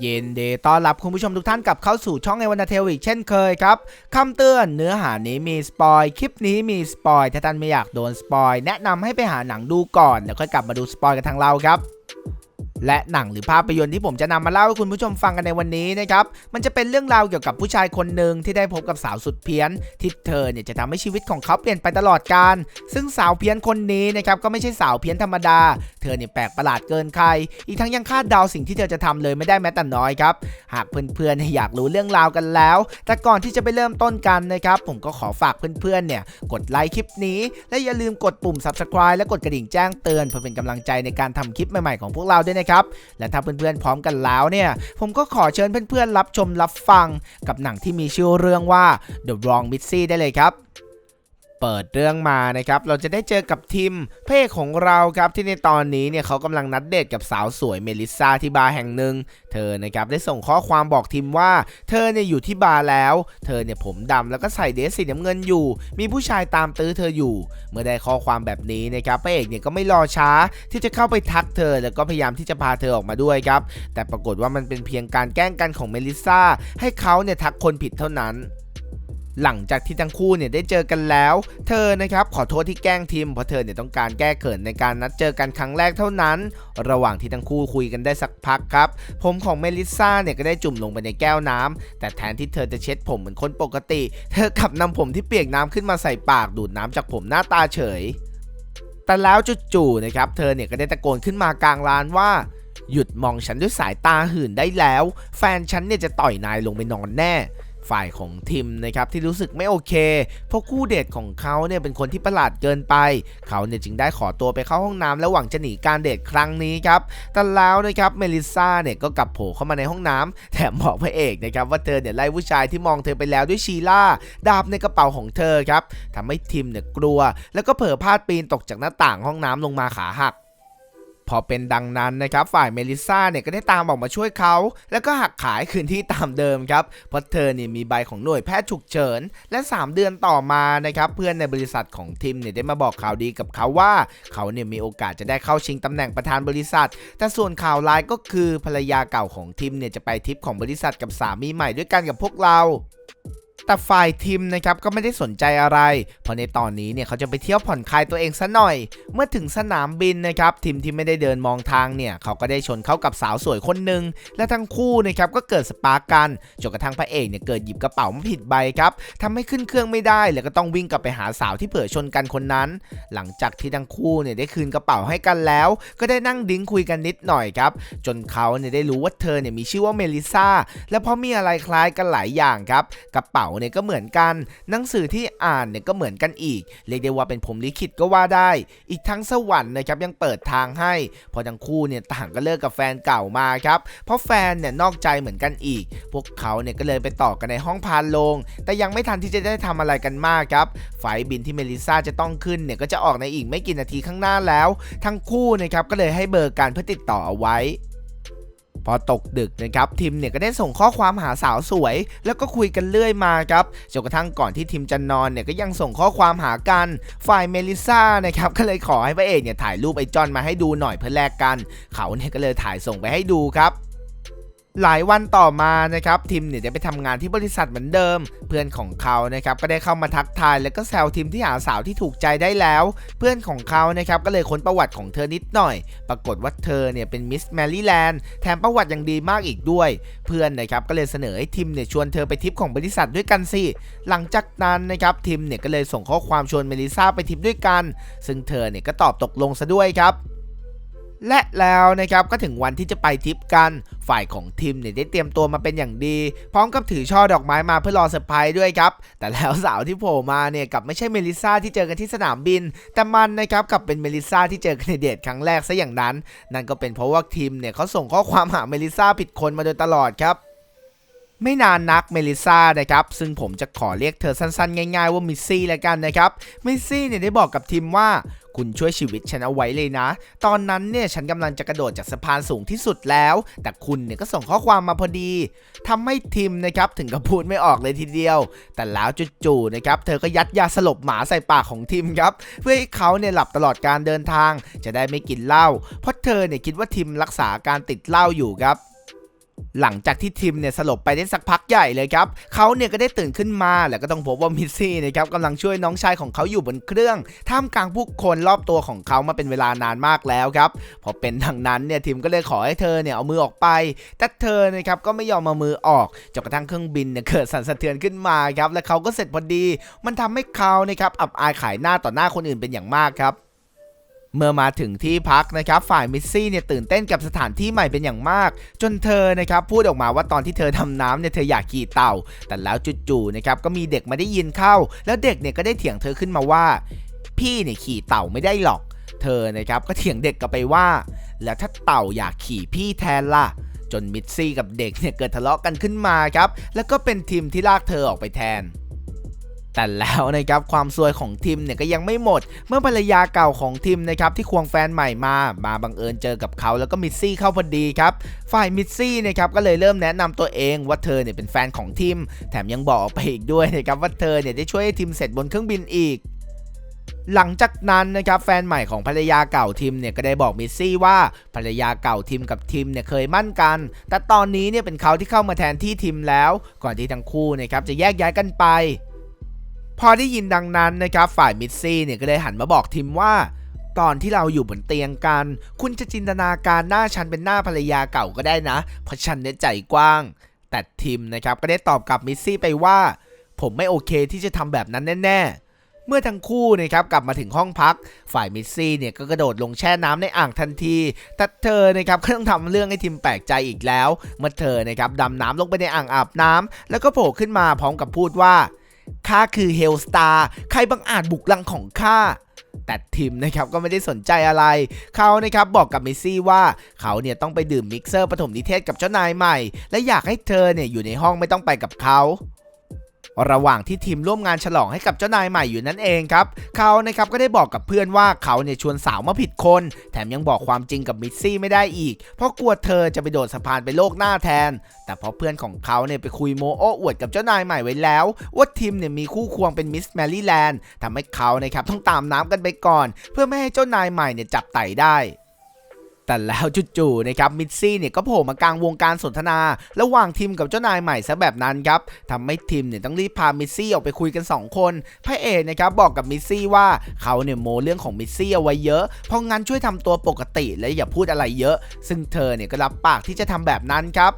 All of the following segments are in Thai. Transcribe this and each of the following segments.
เย็นเดต้อนรับคุณผู้ชมทุกท่านกลับเข้าสู่ช่องไอวันเทลอีกเช่นเคยครับคำเตือนเนื้อหานี้มีสปอยคลิปนี้มีสปอยถ้าท่านไม่อยากโดนสปอยแนะนำให้ไปหาหนังดูก่อนแล้วค่อยกลับมาดูสปอยกันทางเราครับ และหนังหรือภาพยนตร์ที่ผมจะนำมาเล่าให้คุณผู้ชมฟังกันในวันนี้นะครับ มันจะเป็นเรื่องราวเกี่ยวกับผู้ชายคนหนึ่งที่ได้พบกับสาวสุดเพี้ยน ที่เธอเนี่ยจะทำให้ชีวิตของเขาเปลี่ยนไปตลอดกาลซึ่งสาวเพี้ยนคนนี้นะครับก็ไม่ใช่สาวเพี้ยนธรรมดา เธอเนี่ยแปลกประหลาดเกินใคร อีกทั้งยังคาดเดาสิ่งที่เธอจะทำเลยไม่ได้แม้แต่น้อยครับ หากเพื่อนๆอยากรู้เรื่องราวกันแล้ว แต่ก่อนที่จะไปเริ่มต้นกันนะครับผมก็ขอฝากเพื่อนๆเนี่ยกดไลค์คลิปนี้และอย่าลืมกดปุ่ม subscribe และกดกระดิ่งแจ้งเตือนเพื่อเป็นกำลังใจในการทำคลิปใหม่ๆของพวกเราด้วยนะครับ และถ้าเพื่อนๆพร้อมกันแล้วเนี่ย ผมก็ขอเชิญเพื่อนๆรับชมรับฟังกับหนังที่มีชื่อเรื่องว่า The Wrong Missy ได้เลยครับ เปิดเรื่องมานะครับเราจะได้เจอกับทิมเอกของเราครับที่ในตอนนี้เนี่ยเขากำลังนัดเดทกับสาวสวยเมลิซาที่บาร์แห่งหนึ่งเธอนะครับได้ส่งข้อความบอกทิมว่า เธอเนี่ยอยู่ที่บาร์แล้ว เธอเนี่ยผมดำแล้วก็ใส่เดรสสีน้ำเงินอยู่ มีผู้ชายตามตื้อเธออยู่ เมื่อได้ข้อความแบบนี้นะครับพระเอกเนี่ยก็ไม่รอช้าที่จะเข้าไปทักเธอแล้วก็พยายามที่จะพาเธอออกมาด้วยครับแต่ปรากฏว่ามันเป็นเพียงการแกล้งกันของเมลิซาให้เขาเนี่ยทักคนผิดเท่านั้น หลังจากที่ทั้งคู่เนี่ยได้เจอกันแล้ว เธอนะครับขอโทษที่แกล้งทิมเพราะเธอเนี่ยต้องการแก้เขินในการนัดเจอกันครั้งแรกเท่านั้น ระหว่างที่ทั้งคู่คุยกันได้สักพักครับผมของเมลิซ่าเนี่ยก็ได้จุ่มลงไปในแก้วน้ำแต่แทนที่เธอจะเช็ดผมเหมือนคนปกติ เธอกลับนำผมที่เปียกน้ำขึ้นมาใส่ปากดูดน้ำจากผมหน้าตาเฉย แต่แล้วจู่ๆนะครับเธอเนี่ยก็ได้ตะโกนขึ้นมากลางร้านว่าหยุดมองฉันด้วยสายตาหื่นได้แล้ว แฟนฉันเนี่ยจะต่อยนายลงไปนอนแน่ ฝ่ายของทิมนะครับที่รู้สึกไม่โอเค เพราะคู่เดทของเขาเนี่ยเป็นคนที่ประหลาดเกินไป เขาเนี่ยจึงได้ขอตัวไปเข้าห้องน้ำแล้วหวังจะหนีการเดทครั้งนี้ครับแต่แล้วนะครับเมลิซ่าเนี่ยก็กลับโผล่เข้ามาในห้องน้ำแถมบอกพระเอกนะครับว่าเธอเนี่ยไล่ผู้ชายที่มองเธอไปแล้วด้วยชีล่าดาบในกระเป๋าของเธอครับทำให้ทิมเนี่ยกลัว แล้วก็เผลอพลาดปีนตกจากหน้าต่างห้องน้ำลงมาขาหัก พอเป็นดังนั้นนะครับฝ่ายเมลิซ่าเนี่ยก็ได้ตามออกมาช่วยเขา แล้วก็หักขายคืนที่ตามเดิมครับเพราะเธอเนี่ยมีใบของหน่วยแพทย์ฉุกเฉิน และ 3 เดือนต่อมานะครับเพื่อนในบริษัทของทิมเนี่ยได้มาบอกข่าวดีกับเขาว่า เขาเนี่ยมีโอกาสจะได้เข้าชิงตำแหน่งประธานบริษัท แต่ส่วนข่าวร้ายก็คือภรรยาเก่าของทิมเนี่ยจะไปทิปของบริษัทกับสามีใหม่ด้วยกันกับพวกเรา แต่ฝ่ายทีมนะครับก็ไม่ได้สนใจอะไรเพราะในตอนนี้เนี่ยเขาจะไปเที่ยวผ่อนคลายตัวเองซะหน่อย เมื่อถึงสนามบินนะครับทีมที่ไม่ได้เดินมองทางเนี่ยเขาก็ได้ชนเข้ากับสาวสวยคนหนึ่งและทั้งคู่นะครับก็เกิดสปาร์กันจนกระทั่งพระเอกเนี่ยเกิดหยิบกระเป๋ามาผิดใบครับทำให้ขึ้นเครื่องไม่ได้ แล้วก็ต้องวิ่งกลับไปหาสาวที่เผลอชนกันคนนั้น หลังจากที่ทั้งคู่เนี่ยได้คืนกระเป๋าให้กันแล้ว ก็ได้นั่งดิ้งคุยกันนิดหน่อยครับจนเขาเนี่ยได้รู้ว่าเธอเนี่ยมีชื่อว่าเมลิซาและเพราะมีอะไรคล้ายกันหลายอย่างครับกระเป๋าเนี่ยก็เหมือนกัน หนังสือที่อ่านเนี่ยก็เหมือนกันอีก เรียกได้ว่าเป็นผมลิขิตก็ว่าได้ อีกทั้งสวรรค์นะครับยังเปิดทางให้ พอทั้งคู่เนี่ยต่างก็เลิกกับแฟนเก่ามาครับเพราะแฟนเนี่ยนอกใจเหมือนกันอีก พวกเขาเนี่ยก็เลยไปต่อกันในห้องพานลง แต่ยังไม่ทันที่จะได้ทำอะไรกันมากครับไฟบินที่เมลิซาจะต้องขึ้นเนี่ยก็จะออกในอีกไม่กี่นาทีข้างหน้าแล้ว ทั้งคู่นะครับก็เลยให้เบอร์การเพื่อติดต่อเอาไว้ พอตกดึกนะครับทิมเนี่ยก็ได้ส่งข้อความหาสาวสวย แล้วก็คุยกันเรื่อยมาครับจนกระทั่งก่อนที่ทิมจะนอนเนี่ยก็ยังส่งข้อความหากัน ฝ่ายเมลิซ่านะครับก็เลยขอให้พระเอกเนี่ยถ่ายรูปไอ้จอนมาให้ดูหน่อยเพื่อแลกกัน เขาเนี่ยก็เลยถ่ายส่งไปให้ดูครับ หลายวันต่อมานะครับทิมเนี่ยได้ไปทำงานที่บริษัทเหมือนเดิม เพื่อนของเขานะครับก็ได้เข้ามาทักทาย แล้วก็แซวทิมที่หาสาวที่ถูกใจได้แล้ว เพื่อนของเขานะครับก็เลยค้นประวัติของเธอนิดหน่อย ปรากฏว่าเธอเนี่ยเป็นมิสแมรี่แลนด์แถมประวัติยังดีมากอีกด้วย เพื่อนนะครับก็เลยเสนอให้ทิมเนี่ยชวนเธอไปทิปของบริษัทด้วยกันสิหลังจากนั้นนะครับทิมเนี่ยก็เลยส่งข้อความชวนเมลิซาไปทิปด้วยกัน ซึ่งเธอเนี่ยก็ตอบตกลงซะด้วยครับ และแล้วนะครับก็ถึงวันที่จะไปทริปกัน ฝ่ายของทีมเนี่ยได้เตรียมตัวมาเป็นอย่างดี พร้อมกับถือช่อดอกไม้มาเพื่อรอเซอร์ไพรส์ด้วยครับ แต่แล้วสาวที่โผล่มาเนี่ยกับไม่ใช่เมลิซาที่เจอกันที่สนามบิน แต่มันนะครับกับเป็นเมลิซาที่เจอกันในเดทครั้งแรกซะอย่างนั้น นั่นก็เป็นเพราะว่าทีมเนี่ยเขาส่งข้อความหาเมลิซาผิดคนมาโดยตลอดครับ ไม่นานนักเมลิซานะครับซึ่งผมจะขอเรียกเธอสั้นๆ ง่ายๆว่ามิสซี่แล้วกันนะครับมิสซี่เนี่ยได้บอกกับทีมว่าคุณช่วยชีวิตฉันเอาไว้เลยนะ ตอนนั้นเนี่ยฉันกำลังจะกระโดดจากสะพานสูงที่สุดแล้ว แต่คุณเนี่ยก็ส่งข้อความมาพอดีทำให้ทีมนะครับถึงกับพูดไม่ออกเลยทีเดียว แต่แล้วจู่ๆนะครับเธอก็ยัดยาสลบหมาใส่ปากของทีมครับ เพื่อให้เขาเนี่ยหลับตลอดการเดินทาง จะได้ไม่กินเหล้า เพราะเธอเนี่ยคิดว่าทีมรักษาการติดเหล้าอยู่ครับ หลังจากที่ทิมเนี่ยสลบไปได้สักพักใหญ่เลยครับเขาเนี่ยก็ได้ตื่นขึ้นมาแล้วก็ต้องพบว่ามิสซี่นะครับกำลังช่วยน้องชายของเขาอยู่บนเครื่อง ท่ามกลางผู้คนรอบตัวของเขามาเป็นเวลานานมากแล้วครับ พอเป็นดังนั้นเนี่ยทิมก็เลยขอให้เธอเนี่ยเอามือออกไป แต่เธอนะครับก็ไม่ยอมมามือออกจนกระทั่งเครื่องบินเนี่ยเกิดสั่นสะเทือนขึ้นมาครับและเขาก็เสร็จพอดี มันทำให้เขานะครับอับอายขายหน้าต่อหน้าคนอื่นเป็นอย่างมากครับ เมื่อมาถึงที่พักนะครับฝ่ายมิสซี่เนี่ยตื่นเต้นกับสถานที่ใหม่เป็นอย่างมาก จนเธอนะครับพูดออกมาว่าตอนที่เธอทำน้ำเนี่ยเธออยากขี่เต่า แต่แล้วจู่ๆนะครับก็มีเด็กมาได้ยินเข้า แล้วเด็กเนี่ยก็ได้เถียงเธอขึ้นมาว่า พี่เนี่ยขี่เต่าไม่ได้หรอก เธอนะครับก็เถียงเด็กกลับไปว่า แล้วถ้าเต่าอยากขี่พี่แทนล่ะจนมิสซี่กับเด็กเนี่ยเกิดทะเลาะกันขึ้นมาครับแล้วก็เป็นทีมที่ลากเธอออกไปแทน แต่แล้วนะครับความซวยของทีมเนี่ยก็ยังไม่หมด เมื่อภรรยาเก่าของทีมนะครับที่ควงแฟนใหม่มา มาบังเอิญเจอกับเขาแล้วก็มิสซี่เข้าพอดีครับ ฝ่ายมิสซี่นะครับก็เลยเริ่มแนะนำตัวเองว่าเธอเนี่ยเป็นแฟนของทีมแถมยังบอกไปอีกด้วยนะครับว่าเธอเนี่ยได้ช่วยให้ทีมเสร็จบนเครื่องบินอีกหลังจากนั้นนะครับแฟนใหม่ของภรรยาเก่าทีมเนี่ยก็ได้บอกมิสซี่ว่าภรรยาเก่าทีมกับทีมเนี่ยเคยมั่นกัน แต่ตอนนี้เนี่ยเป็นเขาที่เข้ามาแทนที่ทีมแล้ว ก่อนที่ทั้งคู่นะครับจะแยกย้ายกันไป พอได้ยินดังนั้นนะครับฝ่ายมิสซี่เนี่ยก็เลยหันมาบอกทีมว่า ตอนที่เราอยู่บนเตียงกัน คุณจะจินตนาการหน้าฉันเป็นหน้าภรรยาเก่าก็ได้นะ เพราะฉันเนี่ยใจกว้าง แต่ทีมนะครับก็ได้ตอบกลับมิสซี่ไปว่า ผมไม่โอเคที่จะทำแบบนั้นแน่ๆ เมื่อทั้งคู่นะครับกลับมาถึงห้องพัก ฝ่ายมิสซี่เนี่ยก็กระโดดลงแช่น้ำในอ่างทันที แต่เธอนะครับก็ต้องทำเรื่องให้ทีมแปลกใจอีกแล้ว เมื่อเธอนะครับดำน้ำลงไปในอ่างอาบน้ำแล้วก็โผล่ขึ้นมาพร้อมกับพูดว่า ข้าคือเฮลสตาร์ใครบังอาจบุกรังของข้าแต่ทิมนะครับก็ไม่ได้สนใจอะไร เขานะครับบอกกับเมซี่ว่าเขาเนี่ยต้องไปดื่มมิกเซอร์ปฐมนิเทศกับเจ้านายใหม่ และอยากให้เธอเนี่ยอยู่ในห้องไม่ต้องไปกับเขา ระหว่างที่ทีมร่วมงานฉลองให้กับเจ้านายใหม่อยู่นั่นเองครับ เขานะครับก็ได้บอกกับเพื่อนว่าเขาเนี่ยชวนสาวมาผิดคน แถมยังบอกความจริงกับมิสซี่ไม่ได้อีก เพราะกลัวเธอจะไปโดดสะพานไปโลกหน้าแทน แต่เพราะเพื่อนของเขาเนี่ยไปคุยโมโอ้อวดกับเจ้านายใหม่ไว้แล้ว ว่าทีมเนี่ยมีคู่ควงเป็นมิสแมรี่แลนด์ทำให้เขานะครับต้องตามน้ำกันไปก่อน เพื่อไม่ให้เจ้านายใหม่เนี่ยจับไต่ได้ แต่แล้วจู่ๆนะครับมิสซี่เนี่ยก็โผล่มากลางวงการสนทนา ระหว่างทีมกับเจ้านายใหม่ซะแบบนั้นครับทำให้ทีมเนี่ยต้องรีบพามิสซี่ออกไปคุยกัน 2 คนพระเอกนะครับบอกกับมิสซี่ว่าเขาเนี่ยโมเรื่องของมิสซี่เอาไว้เยอะ เพราะงั้นช่วยทำตัวปกติและอย่าพูดอะไรเยอะ ซึ่งเธอเนี่ยก็รับปากที่จะทำแบบนั้นครับ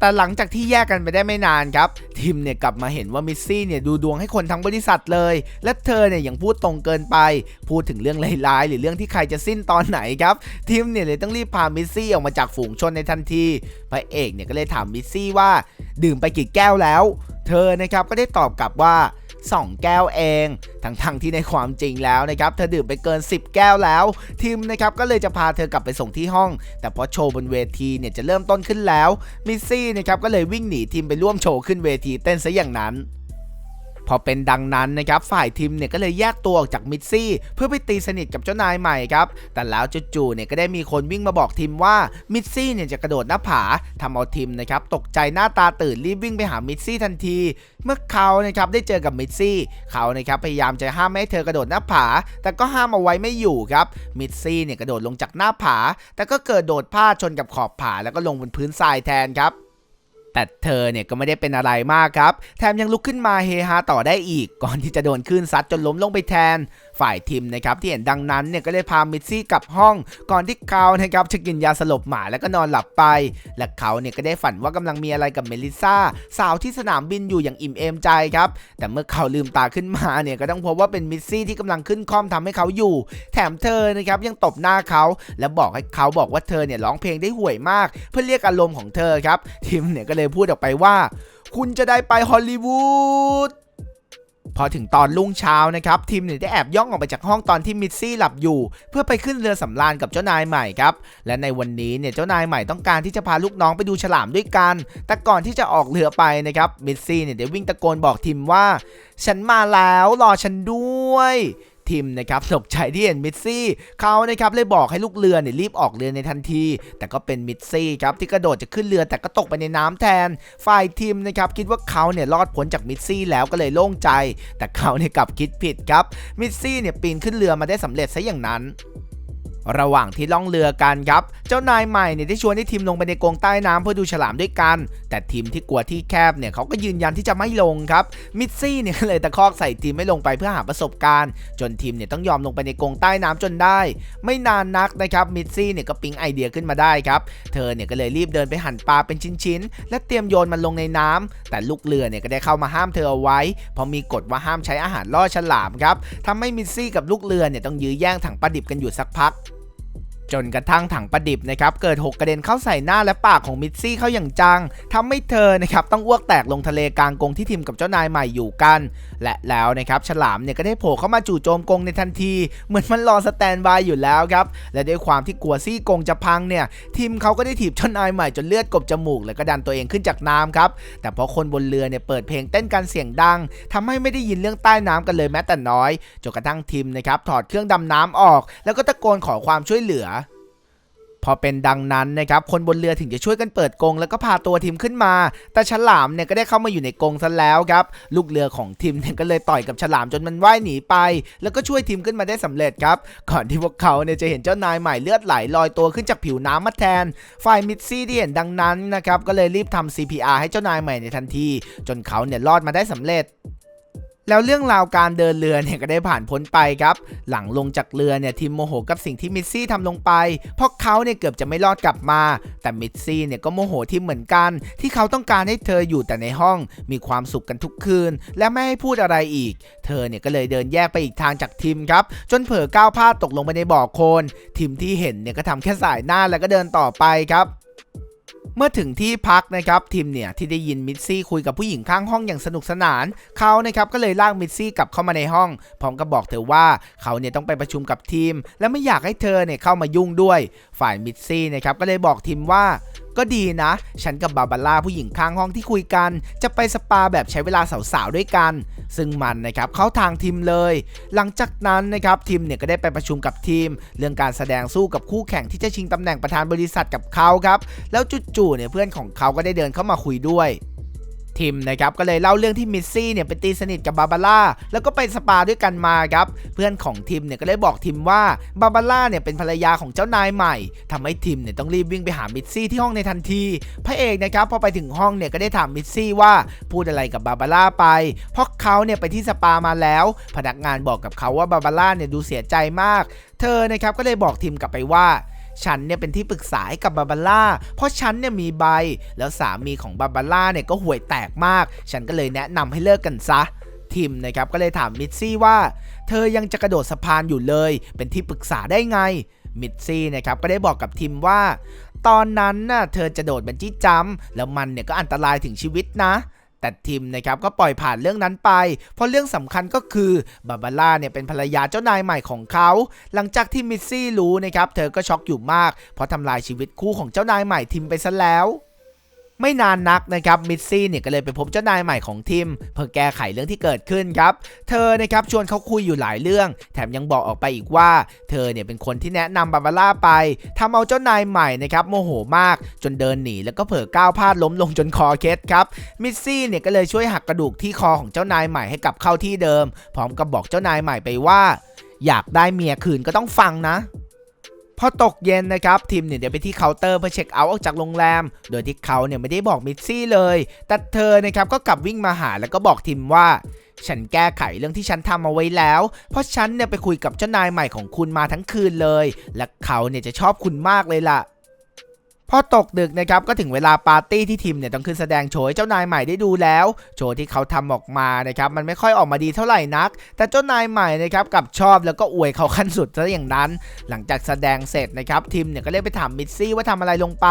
แต่หลังจากที่แยกกันไปได้ไม่นานครับ ทิมเนี่ยกลับมาเห็นว่ามิสซี่เนี่ยดูดวงให้คนทั้งบริษัทเลย และเธอเนี่ยยังพูดตรงเกินไป พูดถึงเรื่องร้ายๆหรือเรื่องที่ใครจะสิ้นตอนไหนครับ ทิมเนี่ยเลยต้องรีบพามิสซี่ออกมาจากฝูงชนในทันที พระเอกเนี่ยก็เลยถามมิสซี่ว่า ดื่มไปกี่แก้วแล้ว เธอนะครับก็ได้ตอบกลับว่า 2 แก้วเอง ทั้งๆทที่ในความจริงแล้วนะครับเธอดื่มไปเกิน 10 แก้วแล้วทีมนะครับก็เลยจะพาเธอกลับไปส่งที่ห้อง แต่พอโชว์บนเวทีเนี่ยจะเริ่มต้นขึ้นแล้วมิสซี่นะครับก็เลยวิ่งหนีทีมไปร่วมโชว์ขึ้นเวทีเต้นซะอย่างนั้น พอเป็นดังนั้นนะครับฝ่ายทีมเนี่ยก็เลยแยกตัวออกจากมิสซี่ เพื่อไปตีสนิทกับเจ้านายใหม่ครับแต่แล้วจู่ๆเนี่ยก็ได้มีคนวิ่งมาบอกทีมว่ามิสซี่เนี่ยจะกระโดดหน้าผาทำเอาทีมนะครับตกใจหน้าตาตื่นรีบวิ่งไปหามิสซี่ทันที เมื่อเขานะครับได้เจอกับมิสซี่เขานะครับพยายามจะห้ามไม่ให้เธอกระโดดหน้าผา แต่ก็ห้ามเอาไว้ไม่อยู่ครับมิสซี่เนี่ยกระโดดลงจากหน้าผา แต่ก็เกิดโดดพลาดชนกับขอบผาแล้วก็ลงบนพื้นทรายแทนครับ แต่เธอเนี่ยก็ไม่ได้เป็นอะไรมากครับ แถมยังลุกขึ้นมาเฮฮาต่อได้อีก ก่อนที่จะโดนคลื่นซัดจนล้มลงไปแทน ฝ่ายทีมนะครับที่เห็นดังนั้นเนี่ยก็เลยพามิสซี่กลับห้อง ก่อนที่เขานะครับจะกินยาสลบหมาแล้วก็นอนหลับไป และเขาเนี่ยก็ได้ฝันว่ากำลังมีอะไรกับเมลิซ่าสาวที่สนามบินอยู่อย่างอิ่มเอมใจครับ แต่เมื่อเขาลืมตาขึ้นมาเนี่ยก็ต้องพบว่าเป็นมิสซี่ที่กำลังขึ้นคล่อมทำให้เขาอยู่ แถมเธอนะครับยังตบหน้าเขาและบอกให้เขาบอกว่าเธอเนี่ยร้องเพลงได้ห่วยมาก เพื่อเรียกอารมณ์ของเธอครับทีมเนี่ยก็เลยพูดออกไปว่า คุณจะได้ไปฮอลลีวูดพอถึงตอนรุ่งเช้านะครับทีมเนี่ยได้แอบย่องออกไปจากห้องตอนที่มิสซี่หลับอยู่ เพื่อไปขึ้นเรือสำราญกับเจ้านายใหม่ครับและในวันนี้เนี่ยเจ้านายใหม่ต้องการที่จะพาลูกน้องไปดูฉลามด้วยกัน แต่ก่อนที่จะออกเรือไปนะครับมิสซี่เนี่ยได้วิ่งตะโกนบอกทีมว่า ฉันมาแล้วรอฉันด้วย ทีมนะครับตกใจที่เห็นมิสซี่เขานะครับเลยบอกให้ลูกเรือเนี่ยรีบออกเรือในทันที แต่ก็เป็นมิสซี่ครับที่กระโดดจะขึ้นเรือแต่ก็ตกไปในน้ำแทน ฝ่ายทีมนะครับคิดว่าเขาเนี่ยรอดพ้นจากมิสซี่แล้วก็เลยโล่งใจ แต่เขาเนี่ยกลับคิดผิดครับมิสซี่เนี่ยปีนขึ้นเรือมาได้สำเร็จซะอย่างนั้น ระหว่างที่ล่องเรือกันครับ เจ้านายใหม่เนี่ยได้ชวนให้ทีมลงไปในกรงใต้น้ำเพื่อดูฉลามด้วยกัน แต่ทีมที่กลัวที่แคบเนี่ยเขาก็ยืนยันที่จะไม่ลงครับ มิดซี่เนี่ยเลยตะคอกใส่ทีมไม่ลงไปเพื่อหาประสบการณ์ จนทีมเนี่ยต้องยอมลงไปในกรงใต้น้ำจนได้ ไม่นานนักนะครับ มิดซี่เนี่ยก็ปิ๊งไอเดียขึ้นมาได้ครับ เธอเนี่ยก็เลยรีบเดินไปหั่นปลาเป็นชิ้นๆ และเตรียมโยนมันลงในน้ำแต่ลูกเรือเนี่ยก็ได้เข้ามาห้ามเธอเอาไว้ เพราะมีกฎว่าห้ามใช้อาหารล่อฉลามครับทำให้มิดซี่กับลูกเรือเนี่ยต้องยื้อแย่งถังปลาดิบกันอยู่สักพัก จนกระทั่งถังประดิบนะครับเกิดหกกระเด็นเข้าใส่หน้าและปากของมิดซี่เข้าอย่างจังทำให้เธอนะครับต้องอ้วกแตกลงทะเลกลางกรงที่ทีมกับเจ้านายใหม่อยู่กัน และแล้วนะครับฉลามเนี่ยก็ได้โผล่เข้ามาจู่โจมกรงในทันที เหมือนมันรอสแตนบายอยู่แล้วครับและด้วยความที่กลัวซี่กรงจะพังเนี่ยทีมเขาก็ได้ถีบเจ้านายใหม่จนเลือดกบจมูก แล้วก็ดันตัวเองขึ้นจากน้ำครับแต่พราะคนบนเรือเนี่ยเปิดเพลงเต้นกันเสียงดังทำให้ไม่ได้ยินเรื่องใต้น้ำกันเลยแม้แต่น้อยจนกระทั่งทีมนะครับถอดเครื่องดำน้ำออก แล้วก็ตะโกนขอความช่วยเหลือ พอเป็นดังนั้นนะครับคนบนเรือถึงจะช่วยกันเปิดกรงแล้วก็พาตัวทีมขึ้นมา แต่ฉลามเนี่ยก็ได้เข้ามาอยู่ในกรงซะแล้วครับลูกเรือของทีมเนี่ยก็เลยต่อยกับฉลามจนมันว่ายหนีไป แล้วก็ช่วยทีมขึ้นมาได้สำเร็จครับก่อนที่พวกเขาเนี่ยจะเห็นเจ้านายใหม่เลือดไหลลอยตัวขึ้นจากผิวน้ำมาแทนฝ่ายมิดซี่ที่เห็นดังนั้นนะครับก็เลยรีบทำ CPR ให้เจ้านายใหม่ในทันที จนเขาเนี่ยรอดมาได้สำเร็จ แล้วเรื่องราวการเดินเรือเนี่ยก็ได้ผ่านพ้นไปครับ หลังลงจากเรือเนี่ยทีมโมโหกับสิ่งที่มิดซี่ทำลงไป เพราะเขาเนี่ยเกือบจะไม่รอดกลับมา แต่มิดซี่เนี่ยก็โมโหทีมเหมือนกัน ที่เขาต้องการให้เธออยู่แต่ในห้อง มีความสุขกันทุกคืน และไม่ให้พูดอะไรอีก เธอเนี่ยก็เลยเดินแยกไปอีกทางจากทีมครับ จนเผลอก้าวพลาดตกลงไปในบ่อโคลนทีมที่เห็นเนี่ยก็ทำแค่สายหน้าแล้วก็เดินต่อไปครับ เมื่อถึงที่พักนะครับทีมเนี่ยที่ได้ยินมิสซี่คุยกับผู้หญิงข้างห้องอย่างสนุกสนานเขานะครับก็เลยลากมิสซี่กลับเข้ามาในห้องพร้อมกับบอกเธอว่าเขาเนี่ยต้องไปประชุมกับทีม และไม่อยากให้เธอเนี่ยเข้ามายุ่งด้วย ฝ่ายมิสซี่นะครับก็เลยบอกทีมว่า ก็ดีนะ ฉันกับบาบาร่าผู้หญิงข้างห้องที่คุยกัน จะไปสปาแบบใช้เวลาสาวๆด้วยกัน ซึ่งมันนะครับเข้าทางทีมเลย หลังจากนั้นนะครับทีมเนี่ยก็ได้ไปประชุมกับทีม เรื่องการแสดงสู้กับคู่แข่งที่จะชิงตำแหน่งประธานบริษัทกับเขาครับ แล้วจู่ๆเนี่ยเพื่อนของเขาก็ได้เดินเข้ามาคุยด้วย ทีมนะครับก็เลยเล่าเรื่องที่มิสซี่เนี่ยไปตีสนิทกับบาบาร่าแล้วก็ไปสปาด้วยกันมาครับเพื่อนของทีมเนี่ยก็เลยบอกทีมว่าบาบาร่าเนี่ยเป็นภรรยาของเจ้านายใหม่ทำให้ทีมเนี่ยต้องรีบวิ่งไปหามิสซี่ที่ห้องในทันที พระเอกนะครับพอไปถึงห้องเนี่ยก็ได้ถามมิสซี่ว่าพูดอะไรกับบาบาร่าไปเพราะเขาเนี่ยไปที่สปามาแล้ว พนักงานบอกกับเขาว่าบาบาร่าเนี่ยดูเสียใจมาก เธอนะครับก็เลยบอกทีมกลับไปว่า ฉันเนี่ยเป็นที่ปรึกษาให้กับบาบาร่า เพราะฉันเนี่ยมีใบ แล้วสามีของบาบาร่าเนี่ยก็ห่วยแตกมาก ฉันก็เลยแนะนำให้เลิกกันซะทีมนะครับก็เลยถามมิดซี่ว่า เธอยังจะกระโดดสะพานอยู่เลย เป็นที่ปรึกษาได้ไง มิดซี่นะครับก็ได้บอกกับทีมว่า ตอนนั้นน่ะเธอจะโดดบันจี้จัมแล้วมันเนี่ยก็อันตรายถึงชีวิตนะ แต่ทิมนะครับก็ปล่อยผ่านเรื่องนั้นไป เพราะเรื่องสำคัญก็คือบาบาร่าเนี่ยเป็นภรรยาเจ้านายใหม่ของเขา หลังจากที่มิสซี่รู้นะครับเธอก็ช็อกอยู่มาก เพราะทำลายชีวิตคู่ของเจ้านายใหม่ทิมไปซะแล้ว ไม่นานนักนะครับมิสซี่เนี่ยก็เลยไปพบเจ้านายใหม่ของทิม เพื่อแก้ไขเรื่องที่เกิดขึ้นครับ เธอนะครับชวนเขาคุยอยู่หลายเรื่อง แถมยังบอกออกไปอีกว่า เธอเนี่ยเป็นคนที่แนะนำบาบาร่าไปทำเอาเจ้านายใหม่นะครับโมโหมากจนเดินหนีแล้วก็เผลอก้าวพลาดล้มลงจนคอเคล็ดครับมิสซี่เนี่ยก็เลยช่วยหักกระดูกที่คอของเจ้านายใหม่ให้กลับเข้าที่เดิม พร้อมกับบอกเจ้านายใหม่ไปว่า อยากได้เมียคืนก็ต้องฟังนะ พอตกเย็นนะครับทีมเนี่ยเดี๋ยวไปที่เคาน์เตอร์เพื่อเช็คเอาท์ออกจากโรงแรม โดยที่เขาเนี่ยไม่ได้บอกมิสซี่เลย แต่เธอนะครับก็กลับวิ่งมาหาแล้วก็บอกทีมว่าฉันแก้ไขเรื่องที่ฉันทำเอาไว้แล้ว เพราะฉันเนี่ยไปคุยกับเจ้านายใหม่ของคุณมาทั้งคืนเลย และเขาเนี่ยจะชอบคุณมากเลยล่ะ พอตกดึกนะครับก็ถึงเวลาปาร์ตี้ที่ทีมเนี่ยต้องขึ้นแสดงโชว์ให้เจ้านายใหม่ได้ดูแล้ว โชว์ที่เขาทำออกมานะครับมันไม่ค่อยออกมาดีเท่าไหร่นัก แต่เจ้านายใหม่นะครับกับชอบแล้วก็อวยเขาขั้นสุดซะอย่างนั้น หลังจากแสดงเสร็จนะครับทีมเนี่ยก็เลยไปถามมิสซี่ว่าทำอะไรลงไป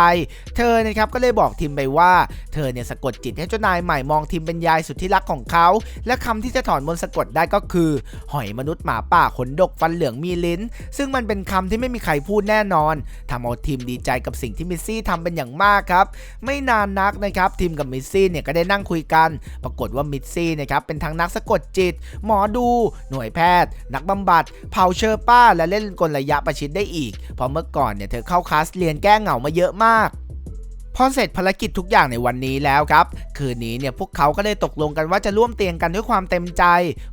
เธอนะครับก็เลยบอกทีมไปว่าเธอเนี่ยสะกดจิตให้เจ้านายใหม่มองทีมเป็นยายสุดที่รักของเขา และคำที่จะถอนมนต์สะกดได้ก็คือ หอยมนุษย์หมาป่าขนดกฟันเหลืองมีลิ้น ซึ่งมันเป็นคำที่ไม่มีใครพูดแน่นอนทำเอาทีมดีใจกับสิ่งที่มิสซี่ทำเป็นอย่างมากครับ ไม่นานนักนะครับทีมกับมิสซี่เนี่ยก็ได้นั่งคุยกัน ปรากฏว่ามิสซี่นะครับเป็นทั้งนักสะกดจิต หมอดู หน่วยแพทย์ นักบำบัดเผาเชอร์ป้า และเล่นกลระยะประชิดได้อีกเพราะเมื่อก่อนเนี่ยเธอเข้าคลาสเรียนแก้เหงามาเยอะมาก พอเสร็จภารกิจทุกอย่างในวันนี้แล้วครับ คืนนี้เนี่ยพวกเขาก็เลยตกลงกันว่าจะร่วมเตียงกันด้วยความเต็มใจ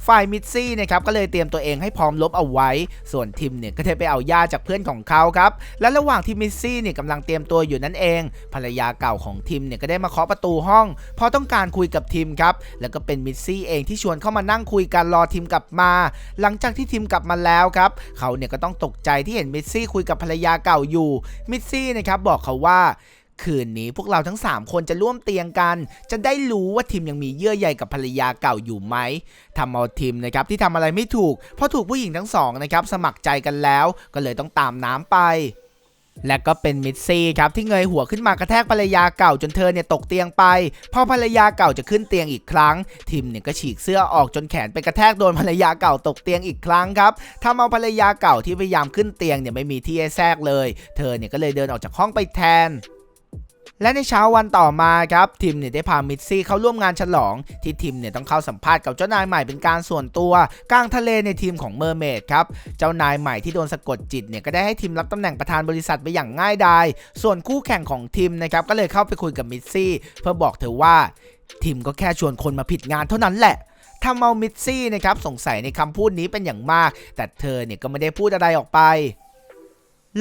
ฝ่ายมิดซี่นะครับก็เลยเตรียมตัวเองให้พร้อมลบเอาไว้ ส่วนทิมเนี่ยก็ได้ไปเอายาจากเพื่อนของเขาครับ และระหว่างที่มิดซี่เนี่ยกำลังเตรียมตัวอยู่นั่นเอง ภรรยาเก่าของทิมเนี่ยก็ได้มาเคาะประตูห้อง เพราะต้องการคุยกับทิมครับ แล้วก็เป็นมิดซี่เองที่ชวนเข้ามานั่งคุยกันรอทิมกลับมา หลังจากที่ทิมกลับมาแล้วครับ เขาเนี่ยก็ต้องตกใจที่เห็นมิดซี่คุยกับภรรยาเก่าอยู่ มิดซี่นะครับบอกเขาว่า คืนนี้พวกเราทั้ง 3 คนจะร่วมเตียงกัน จะได้รู้ว่าทีมยังมีเยื่อใยกับภรรยาเก่าอยู่ไหมทำเอาทีมนะครับที่ทำอะไรไม่ถูก เพราะถูกผู้หญิงทั้งสองนะครับสมัครใจกันแล้ว ก็เลยต้องตามน้ำไปและก็เป็นมิดซี่ครับที่เงยหัวขึ้นมากระแทกภรรยาเก่าจนเธอเนี่ยตกเตียงไป พอภรรยาเก่าจะขึ้นเตียงอีกครั้ง ทิมเนี่ยก็ฉีกเสื้อออกจนแขนไปกระแทกโดนภรรยาเก่าตกเตียงอีกครั้งครับทำเอาภรรยาเก่าที่พยายามขึ้นเตียงเนี่ยไม่มีที่ให้แทรกเลย เธอเนี่ยก็เลยเดินออกจากห้องไปแทน และในเช้าวันต่อมาครับทิมเนี่ยได้พามิดซี่เข้าร่วมงานฉลอง ที่ทิมเนี่ยต้องเข้าสัมภาษณ์กับเจ้านายใหม่เป็นการส่วนตัวกลางทะเลในทีมของเมอร์เมดครับเจ้านายใหม่ที่โดนสะกดจิตเนี่ยก็ได้ให้ทีมรับตำแหน่งประธานบริษัทไปอย่างง่ายดายส่วนคู่แข่งของทีมนะครับก็เลยเข้าไปคุยกับมิดซี่เพื่อบอกเธอว่าทีมก็แค่ชวนคนมาผิดงานเท่านั้นแหละทำเอามิดซี่นะครับสงสัยในคำพูดนี้เป็นอย่างมาก แต่เธอเนี่ยก็ไม่ได้พูดอะไรออกไป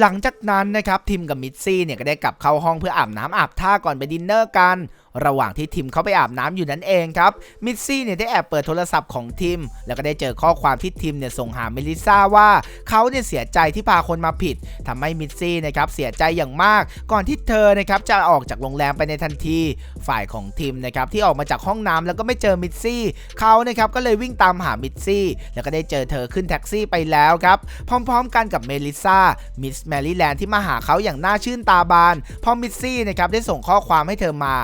หลังจากนั้นนะครับทิมกับมิดซี่เนี่ยก็ได้กลับเข้าห้องเพื่ออาบน้ำอาบท่าก่อนไปดินเนอร์กัน ระหว่างที่ทิมเขาไปอาบน้ำอยู่นั่นเองครับ มิดซี่เนี่ยได้แอบเปิดโทรศัพท์ของทิม แล้วก็ได้เจอข้อความที่ทิมเนี่ยส่งหาเมลิซ่าว่าเขาเนี่ยเสียใจที่พาคนมาผิดทำให้มิดซี่นะครับเสียใจอย่างมาก ก่อนที่เธอนะครับจะออกจากโรงแรมไปในทันที ฝ่ายของทิมนะครับที่ออกมาจากห้องน้ำแล้วก็ไม่เจอมิดซี่เขานะครับก็เลยวิ่งตามหามิดซี่ แล้วก็ได้เจอเธอขึ้นแท็กซี่ไปแล้วครับพร้อม ๆ กันกับเมลิซ่ามิสแมรี่แลนด์ที่มาหาเขาอย่างน่าชื่นตาบานพอมิดซี่นะครับได้ส่งข้อความให้เธอมา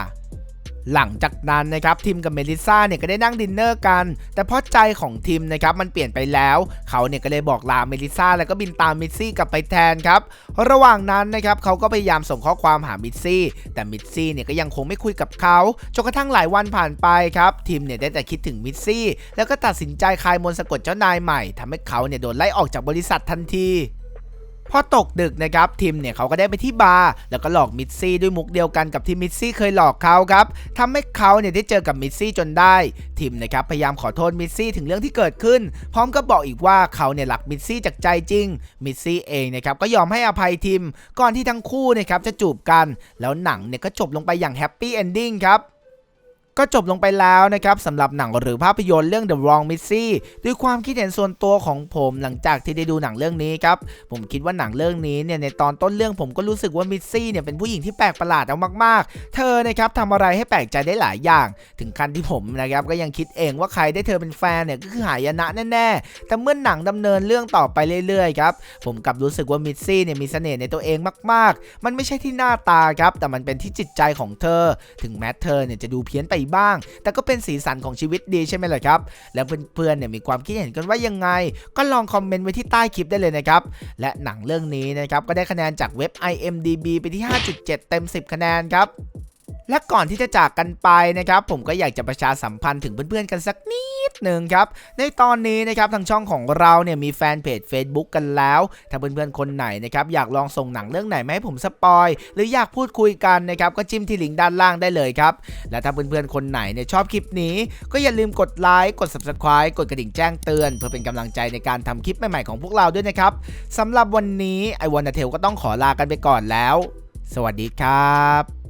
หลังจากนั้นนะครับทิมกับเมลิซ่าเนี่ยก็ได้นั่งดินเนอร์กัน แต่พราะใจของทิมนะครับมันเปลี่ยนไปแล้ว เขาเนี่ยก็เลยบอกลาเมลิซ่าแล้วก็บินตามมิดซี่กลับไปแทนครับ ระหว่างนั้นนะครับเขาก็พยายามส่งข้อความหามิดซี่แต่มิดซี่เนี่ยก็ยังคงไม่คุยกับเขาจนกระทั่งหลายวันผ่านไปครับทิมเนี่ยได้แต่คิดถึงมิดซี่แล้วก็ตัดสินใจคลายมนต์สะกดเจ้านายใหม่ทำให้เขาเนี่ยโดนไล่ออกจากบริษัททันที พอตกดึกนะครับทิมเนี่ยเขาก็ได้ไปที่บาร์แล้วก็หลอกมิดซี่ด้วยมุกเดียวกันกับที่มิดซี่เคยหลอกเขาครับทำให้เขาเนี่ยได้เจอกับมิดซี่จนได้ทิมนะครับพยายามขอโทษมิดซี่ถึงเรื่องที่เกิดขึ้น พร้อมกับบอกอีกว่าเขาเนี่ยรักมิดซี่จากใจจริงมิดซี่เองนะครับก็ยอมให้อภัยทิม ก่อนที่ทั้งคู่นะครับจะจูบกัน แล้วหนังเนี่ยก็จบลงไปอย่างแฮปปี้เอนดิ้งครับ ก็จบลงไปแล้วนะครับสำหรับหนังหรือภาพยนตร์เรื่อง The Wrong Missy ด้วยความคิดเห็นส่วนตัวของผมหลังจากที่ได้ดูหนังเรื่องนี้ครับ ผมคิดว่าหนังเรื่องนี้เนี่ยในตอนต้นเรื่องผมก็รู้สึกว่ามิสซี่เนี่ยเป็นผู้หญิงที่แปลกประหลาดเอามากๆ เธอนะครับทำอะไรให้แปลกใจได้หลายอย่าง ถึงขั้นที่ผมนะครับก็ยังคิดเองว่าใครได้เธอเป็นแฟนเนี่ยก็คือหายนะแน่ๆ แต่เมื่อหนังดำเนินเรื่องต่อไปเรื่อยๆครับผมกลับรู้สึกว่ามิสซี่เนี่ยมีเสน่ห์ในตัวเองมาก ๆ มันไม่ใช่ที่หน้าตาครับแต่มันเป็นที่จิตใจของเธอ ถึงแม้เธอเนี่ยจะดูเพี้ยนไปบ้าง แต่ก็เป็นสีสันของชีวิตดีใช่ไหมล่ะครับ แล้วเพื่อนๆเนี่ยมีความคิดเห็นกันว่ายังไง ก็ลองคอมเมนต์ไว้ที่ใต้คลิปได้เลยนะครับ และหนังเรื่องนี้นะครับก็ได้คะแนนจากเว็บ IMDB ไปที่ 5.7 เต็ม 10 คะแนนครับ และก่อนที่จะจากกันไปนะครับผมก็อยากจะประชาสัมพันธ์ถึงเพื่อนๆกันสักนิดหนึ่งครับในตอนนี้นะครับทางช่องของเราเนี่ยมีแฟนเพจ Facebook กันแล้ว ถ้าเพื่อนๆคนไหนนะครับอยากลองส่งหนังเรื่องไหนมาให้ผมสปอย หรืออยากพูดคุยกันนะครับก็จิ้มที่ลิงก์ด้านล่างได้เลยครับและถ้าเพื่อนๆคนไหนเนี่ยชอบคลิปนี้ ก็อย่าลืมกดไลค์กด Subscribe กดกระดิ่งแจ้งเตือน เพื่อเป็นกำลังใจในการทำคลิปใหม่ๆของพวกเราด้วยนะครับสำหรับวันนี้ไอวอนเทลก็ต้องขอลากันไปก่อนแล้ว สวัสดีครับ